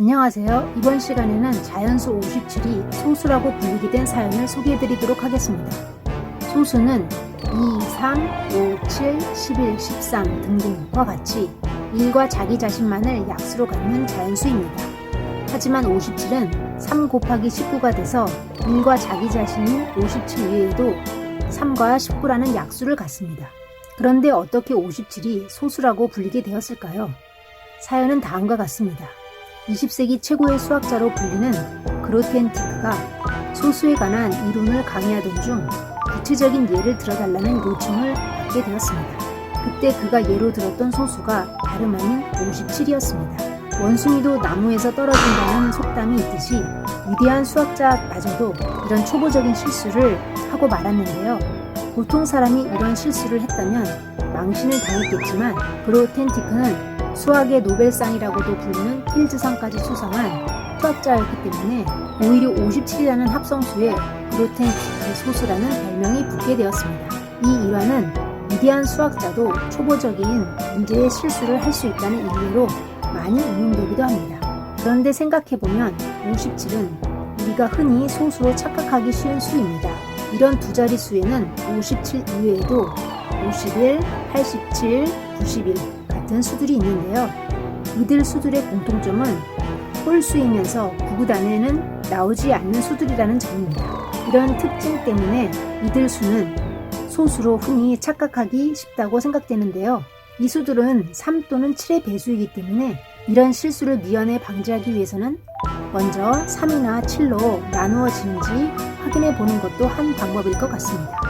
안녕하세요. 이번 시간에는 자연수 57이 소수라고 불리게 된 사연을 소개해 드리도록 하겠습니다. 소수는 2, 3, 5, 7, 11, 13 등등과 같이 1과 자기 자신만을 약수로 갖는 자연수입니다. 하지만 57은 3 곱하기 19가 돼서 1과 자기 자신인 57 외에도 3과 19라는 약수를 갖습니다. 그런데 어떻게 57이 소수라고 불리게 되었을까요? 사연은 다음과 같습니다. 20세기 최고의 수학자로 불리는 그로텐티크가 소수에 관한 이론을 강의하던 중 구체적인 예를 들어달라는 요청을 받게 되었습니다. 그때 그가 예로 들었던 소수가 다름 아닌 57이었습니다. 원숭이도 나무에서 떨어진다는 속담이 있듯이 위대한 수학자마저도 이런 초보적인 실수를 하고 말았는데요. 보통 사람이 이런 실수를 했다면 망신을 당했겠지만 그로텐티크는 수학의 노벨상이라고도 부르는 필즈상까지 수상한 수학자였기 때문에 오히려 57이라는 합성수에 그로텐티크 소수라는 별명이 붙게 되었습니다. 이 일화는 위대한 수학자도 초보적인 문제의 실수를 할 수 있다는 일례로 많이 응용되기도 합니다. 그런데 생각해보면 57은 우리가 흔히 소수로 착각하기 쉬운 수입니다. 이런 두 자리 수에는 57 이외에도 51, 87, 91 같은 수들이 있는데요. 이들 수들의 공통점은 홀수이면서 구구단에는 나오지 않는 수들이라는 점입니다. 이런 특징 때문에 이들 수는 소수로 흔히 착각하기 쉽다고 생각되는데요. 이 수들은 3 또는 7의 배수이기 때문에 이런 실수를 미연에 방지하기 위해서는 먼저 3이나 7로 나누어지는지 확인해 보는 것도 한 방법일 것 같습니다.